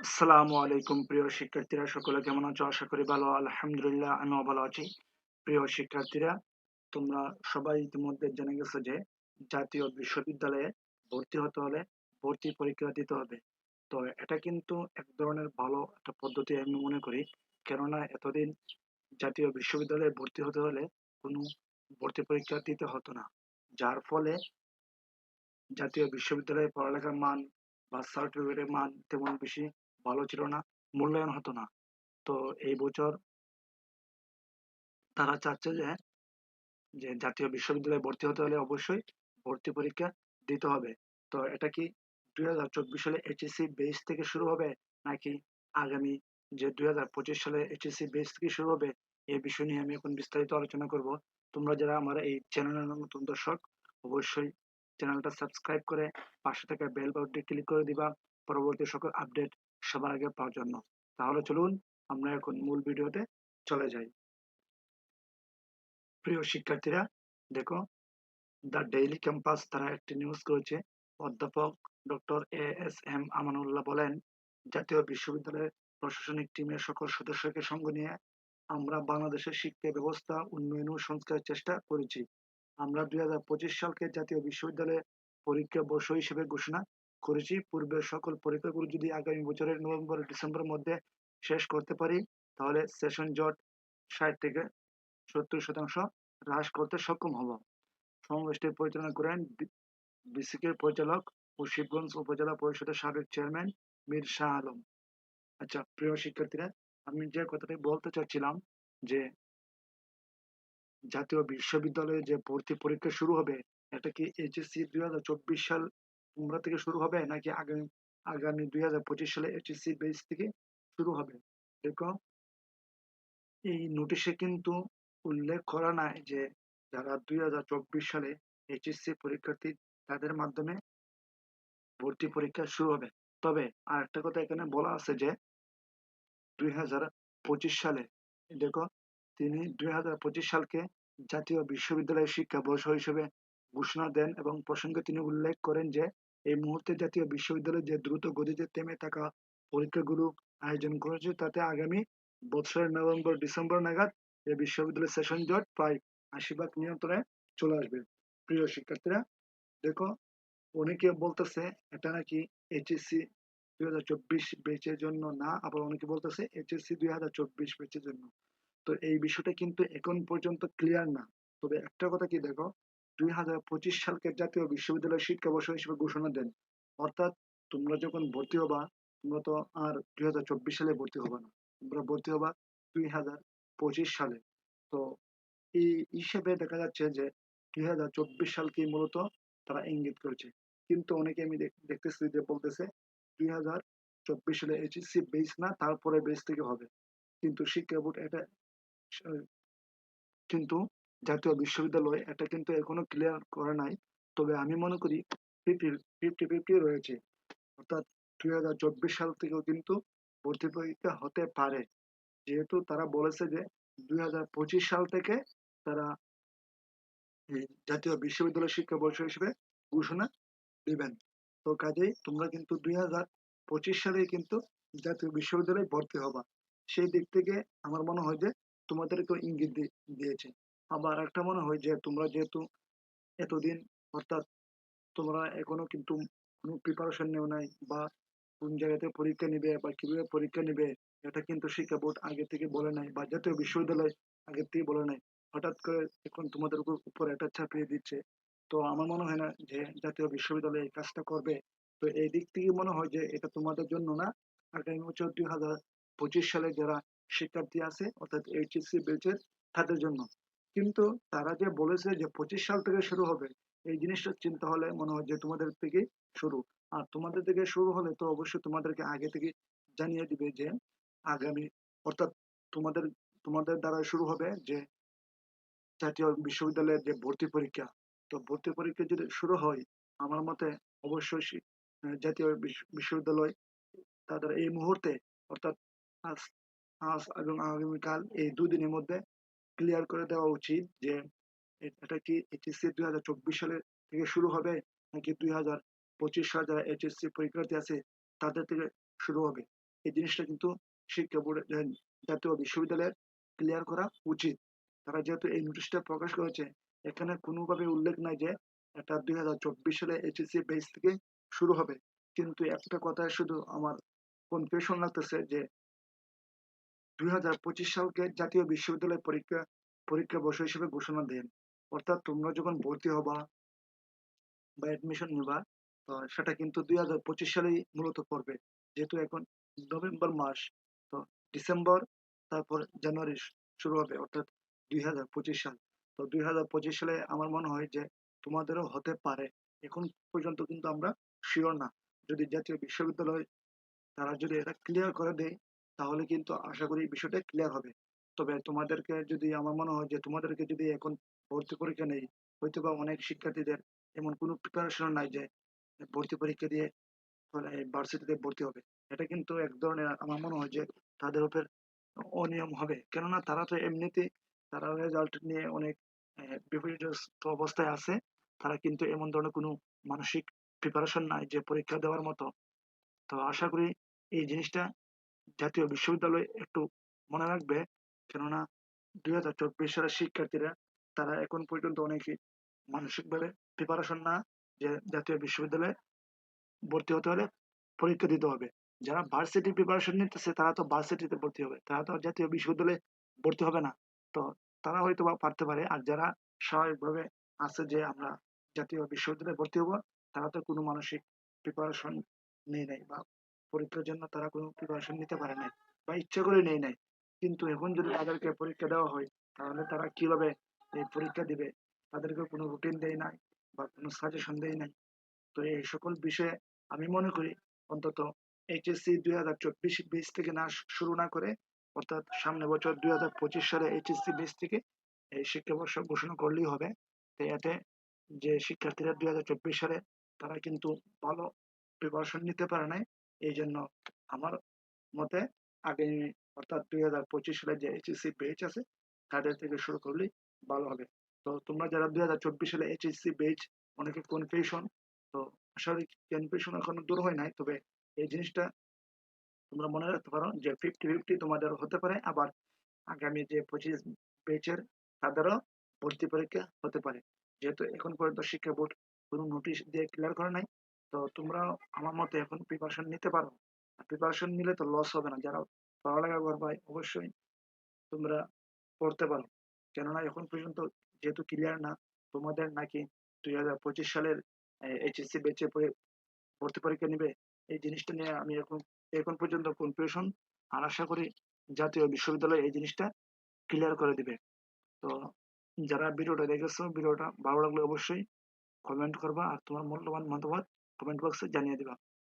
আসসালামু আলাইকুম প্রিয় শিক্ষার্থীরা, সকলে কেমন আছো? আশা করি ভালো, আলহামদুলিল্লাহ, আমিও ভালো আছি। প্রিয় শিক্ষার্থীরা, তোমরা সবাই ইতিমধ্যে জেনে গেছো যে জাতীয় বিশ্ববিদ্যালয়ে ভর্তি হতে হলে ভর্তি পরীক্ষা দিতে হবে। তো এটা কিন্তু এক ধরনের ভালো একটা পদ্ধতি আমি মনে করি। কেননা এতদিন জাতীয় বিশ্ববিদ্যালয়ে ভর্তি হতে হলে কোনো ভর্তি পরীক্ষা দিতে হতো না। যার ফলে জাতীয় বিশ্ববিদ্যালয়ে পড়ালেখার মান বা সার্টিফিকেটের মান তেমন বেশি ভালো ছিল না, মূল্যায়ন হতো না। তো এই বছর তারা চাচ্ছে যে যে জাতীয় বিশ্ববিদ্যালয়ে ভর্তি হতে হলে অবশ্যই ভর্তি পরীক্ষা দিতে হবে। তো এটা কি দুই হাজার চব্বিশ সালে এইচএসসি বেস থেকে শুরু হবে, নাকি আগামী যে দুই হাজার পঁচিশ সালে এইচএসসি বেস থেকে শুরু হবে এই বিষয় নিয়ে আমি এখন বিস্তারিত আলোচনা করব। তোমরা যারা আমার এই চ্যানেলের নতুন দর্শক, অবশ্যই চ্যানেলটা সাবস্ক্রাইব করে পাশে থাকা বেল বাটনটি ক্লিক করে দিবা। পরবর্তী সকল আপডেট সবার আগে পাওয়ার জন্য। তাহলে চলুন আমরা এখন মূল ভিডিওতে চলে যাই। প্রিয় শিক্ষার্থীরা, দেখো, দ্য ডেইলি ক্যাম্পাস তারা একটি নিউজ করেছে। অধ্যাপক doctor A S M Amanullah বলেন, জাতীয় বিশ্ববিদ্যালয়ের প্রশাসনিক টিমের সকল সদস্যকে সঙ্গে নিয়ে আমরা বাংলাদেশের শিক্ষা ব্যবস্থা, উন্নয়ন ও সংস্কারের চেষ্টা করেছি। আমরা দুই হাজার পঁচিশ সালকে জাতীয় বিশ্ববিদ্যালয়ে পরীক্ষা বর্ষ হিসেবে ঘোষণা করেছি। পূর্বের সকল পরীক্ষাগুলো যদি আগামী বছরের নভেম্বর ডিসেম্বরের মধ্যে শেষ করতে পারি, তাহলে সেশন জট ষাট থেকে সত্তর শতাংশ হ্রাস করতে সক্ষম হব। সমাবেশটি পরিচালনা করেন বিসিকের পরিচালক ও শিবগঞ্জ উপজেলা পরিষদের সাবেক চেয়ারম্যান মীর শাহ আলম। আচ্ছা প্রিয় শিক্ষার্থীরা, আমি যে কথাটি বলতে চাচ্ছিলাম যে জাতীয় বিশ্ববিদ্যালয়ে যে ভর্তি পরীক্ষা শুরু হবে, এটা কি এইচএসসি দুই হাজার চব্বিশ সাল তোমরা থেকে শুরু হবে নাকি আগামী আগামী দুই হাজার পঁচিশ সালে এইচএসসি বেস থেকে শুরু হবে? দেখো এই নোটিশে কিন্তু উল্লেখ করা নাই যে যারা দুই হাজার চব্বিশ সালে এইচএসসি পরীক্ষার্থী, তাদের মাধ্যমে ভর্তি পরীক্ষা শুরু হবে। তবে আর একটা কথা এখানে বলা আছে যে দুই হাজার পঁচিশ সালে, দেখো, তিনি দুই হাজার পঁচিশ সালকে জাতীয় বিশ্ববিদ্যালয় শিক্ষা বর্ষ হিসেবে ঘোষণা দেন এবং প্রসঙ্গে তিনি উল্লেখ করেন যে, এই মুহূর্তে জাতীয় বিশ্ববিদ্যালয় যে দ্রুত গতিতে থেমে থাকা পরীক্ষাগুলো আয়োজন করেছে, তাতে আগামী বছরের নভেম্বর, ডিসেম্বর নাগাদ এই বিশ্ববিদ্যালয়ের সেশন জট প্রায় আশি ভাগ নিয়ন্ত্রণে চলে আসবে। প্রিয় শিক্ষার্থীরা, দেখো, অনেকে বলতেছে এটা নাকি এইচএসসি দুই হাজার চব্বিশ বেচের জন্য না, আবার অনেকে বলতেছে এইচএসসি দুই হাজার চব্বিশ বেচের জন্য। তো এই বিষয়টা কিন্তু এখন পর্যন্ত ক্লিয়ার না। তবে একটা কথা কি দেখো দুই হাজার পঁচিশ সালকে জাতীয় বিশ্ববিদ্যালয় শিক্ষাবর্ষ হিসেবে ঘোষণা দেন। অর্থাৎ তোমরা যখন ভর্তি হবা, তোমরা তো আর দুই হাজার চব্বিশ সালে ভর্তি হবা না। তোমরা ভর্তি হবা দুই হাজার পঁচিশ সালে। তো এই হিসেবে দেখা যাচ্ছে যে দুই হাজার চব্বিশ সালকে মূলত তারা ইঙ্গিত করেছে। কিন্তু অনেকে আমি দেখতেছি যে বলতেছে দুই হাজার চব্বিশ সালে এইচএসসি বেস না, তারপরে বেস থেকে হবে। কিন্তু শিক্ষা বোর্ড এটা, কিন্তু জাতীয় বিশ্ববিদ্যালয় এটা কিন্তু এখনও ক্লিয়ার করে নাই। তবে আমি মনে করি ফিফটি ফিফটি রয়েছে। অর্থাৎ দুই হাজার চব্বিশ সাল থেকেও কিন্তু ভর্তি পরীক্ষা হতে পারে। যেহেতু তারা বলেছে যে দুই হাজার পঁচিশ সাল থেকে তারা জাতীয় বিশ্ববিদ্যালয় শিক্ষা বর্ষ হিসেবে ঘোষণা দিবেন। তো কাজেই তোমরা কিন্তু দুই হাজার পঁচিশ সালে কিন্তু জাতীয় বিশ্ববিদ্যালয়ে ভর্তি হবা। সেই দিক থেকে আমার মনে হয় যে তোমাদেরকে ইঙ্গিত দিয়েছে। আবার একটা মনে হয় যে তোমরা যেহেতু এতদিন অর্থাৎ তোমরা এখনও কিন্তু কোনো প্রিপারেশন নেও নাই বা কোন জায়গাতে পরীক্ষা নিবে বা কীভাবে পরীক্ষা নিবে, এটা কিন্তু শিক্ষা বোর্ড আগে থেকে বলে নাই বা জাতীয় বিশ্ববিদ্যালয় আগে থেকে বলে নাই। হঠাৎ করে এখন তোমাদের উপর এটা চাপিয়ে দিচ্ছে। তো আমার মনে হয় না যে জাতীয় বিশ্ববিদ্যালয় এই কাজটা করবে। তো এই দিক থেকে মনে হয় যে এটা তোমাদের জন্য না। আগামী বছর দুই হাজার পঁচিশ সালে যারা শিক্ষার্থী আছে, অর্থাৎ এইচএসসি বেচের তাদের জন্য। কিন্তু তারা যে বলেছে যে পঁচিশ সাল থেকে শুরু হবে, এই জিনিসটা চিন্তা হলে মনে হয় যে তোমাদের থেকে শুরু। আর তোমাদের থেকে শুরু হলে তো অবশ্যই তোমাদেরকে আগে থেকে জানিয়ে দিবে যে আগামী, অর্থাৎ তোমাদের তোমাদের দ্বারা শুরু হবে যে জাতীয় বিশ্ববিদ্যালয়ের যে ভর্তি পরীক্ষা। তো ভর্তি পরীক্ষা যদি শুরু হয়, আমার মতে অবশ্যই জাতীয় বিশ্ববিদ্যালয় তাদের এই মুহূর্তে, অর্থাৎ আজ আজ এবং আগামীকাল এই দুদিনের মধ্যে ক্লিয়ার করে দেওয়া উচিত যে এটা কি এইচএসসি দুই হাজার চব্বিশ সালে থেকে শুরু হবে নাকি দুই হাজার পঁচিশ সালে যারা এইচএসসি পরীক্ষার্থী আছে তাদের থেকে শুরু হবে? এই জিনিসটা কিন্তু শিক্ষা বোর্ড জাতীয় বিশ্ববিদ্যালয়ের ক্লিয়ার করা উচিত। তারা যেহেতু এই নোটিশটা প্রকাশ করেছে, এখানে কোনোভাবে উল্লেখ নাই যে এটা দুই হাজার চব্বিশ সালে এইচএসসি বেস থেকে শুরু হবে। কিন্তু একটা কথায় শুধু আমার কনফিউশন লাগতেছে যে দুই হাজার পঁচিশ সালকে জাতীয় বিশ্ববিদ্যালয় পরীক্ষা পরীক্ষা বর্ষ হিসেবে ঘোষণা দেন। অর্থাৎ তোমরা যখন ভর্তি হবা বা অ্যাডমিশন নিবা সেটা কিন্তু দুই হাজার পঁচিশ সালেই মূলত পড়বে যেহেতু এখন নভেম্বর মাস, তো ডিসেম্বর, তারপর জানুয়ারি শুরু হবে, অর্থাৎ দুই হাজার পঁচিশ সাল। তো দুই হাজার পঁচিশ সালে আমার মনে হয় যে তোমাদেরও হতে পারে। এখন পর্যন্ত কিন্তু আমরা শিওর না। যদি জাতীয় বিশ্ববিদ্যালয় তারা যদি এটা ক্লিয়ার করে দেয় তাহলে কিন্তু আশা করি বিষয়টা ক্লিয়ার হবে। তবে তোমাদেরকে যদি আমার মনে হয় যে তোমাদেরকে যদি এখন ভর্তি পরীক্ষা নেই হয়তো বা অনেক শিক্ষার্থীদের এমন কোনো প্রিপারেশন নাই যে ভর্তি পরীক্ষা দিয়ে ভার্সিটিতে ভর্তি হবে। এটা কিন্তু এক ধরনের আমার মনে হয় যে তাদের উপর অনিয়ম হবে। কেননা তারা তো এমনিতে তারা রেজাল্ট নিয়ে অনেক বিপর্যস্ত অবস্থায় আছে। তারা কিন্তু এমন ধরনের কোনো মানসিক প্রিপারেশন নাই যে পরীক্ষা দেওয়ার মতো। তো আশা করি এই জিনিসটা জাতীয় বিশ্ববিদ্যালয় একটু মনে রাখবে। কেননা দুই হাজার চব্বিশ সালের শিক্ষার্থীরা, তারা এখন পর্যন্ত অনেকে মানসিকভাবে প্রিপারেশন না, যে জাতীয় বিশ্ববিদ্যালয়ে ভর্তি হতে হলে পরীক্ষা দিতে হবে। যারা ভার্সিটি প্রিপারেশন নিতেছে, তারা তো ভার্সিটিতে ভর্তি হবে। তারা তো জাতীয় বিশ্ববিদ্যালয়ে ভর্তি হবে না। তো তারা হয়তো বা পারতে পারে। আর যারা স্বাভাবিকভাবে আছে যে আমরা জাতীয় বিশ্ববিদ্যালয়ে ভর্তি হব, তারা তো কোনো মানসিক প্রিপারেশন নেই নাই বা পরীক্ষার জন্য তারা কোনো প্রিপারেশন নিতে পারে নাই বা ইচ্ছা করে নেই নাই। কিন্তু এখন যদি তাদেরকে পরীক্ষা দেওয়া হয়, তাহলে তারা কীভাবে এই পরীক্ষা দিবে? তাদেরকে কোনো রুটিন দেয় নাই বা কোনো সাজেশন দেয় নাই। তো এই সকল বিষয়ে আমি মনে করি অন্তত এইচএসসি দুই হাজার চব্বিশ বেস থেকে না শুরু না করে, অর্থাৎ সামনে বছর দুই হাজার পঁচিশ সালে এইচএসসি বিশ থেকে এই শিক্ষাবর্ষ ঘোষণা করলেই হবে। তো এতে যে শিক্ষার্থীরা দুই হাজার চব্বিশ সালে তারা কিন্তু ভালো প্রিপারেশন নিতে পারে নাই। এই জন্য আমার মতে আগামী অর্থাৎ দুই হাজার পঁচিশ সালে যে এইচএসসি বেচ আছে, তাদের থেকে শুরু করলেই ভালো হবে। তো তোমরা যারা দুই হাজার চব্বিশ সালে এইচএসসি বেচ অনেকে কনফিউশন তো আসলে কনফিউশন এখনও দূর হয় নাই, তবে এই জিনিসটা তোমরা মনে রাখতে পারো যে ফিফটি ফিফটি তোমাদের হতে পারে, আবার আগামী যে পঁচিশ বেচের তাদেরও ভর্তি পরীক্ষা হতে পারে। যেহেতু এখন পর্যন্ত শিক্ষা বোর্ড কোনো নোটিশ দিয়ে ক্লিয়ার করে নাই তো তোমরা আমার মতে এখন প্রিপারেশন নিতে পারো। প্রিপারেশন নিলে তো লস হবে না। যারা পড়ালেখা করবে অবশ্যই তোমরা পড়তে পারো। কেননা এখন পর্যন্ত যেহেতু ক্লিয়ার না, তোমাদের নাকি দুই হাজার পঁচিশ সালের এইচএসসি বেচে ভর্তি পরীক্ষা নিবে, এই জিনিসটা নিয়ে আমি এখন এখন পর্যন্ত কনফিউশন আর আশা করি জাতীয় বিশ্ববিদ্যালয় এই জিনিসটা ক্লিয়ার করে দিবে। তো যারা ভিডিওটা দেখেছ, ভিডিওটা ভালো লাগলে অবশ্যই কমেন্ট করবা। আর তোমার মূল্যবান মতামত কমেন্ট বক্সে জানিয়ে দিবা।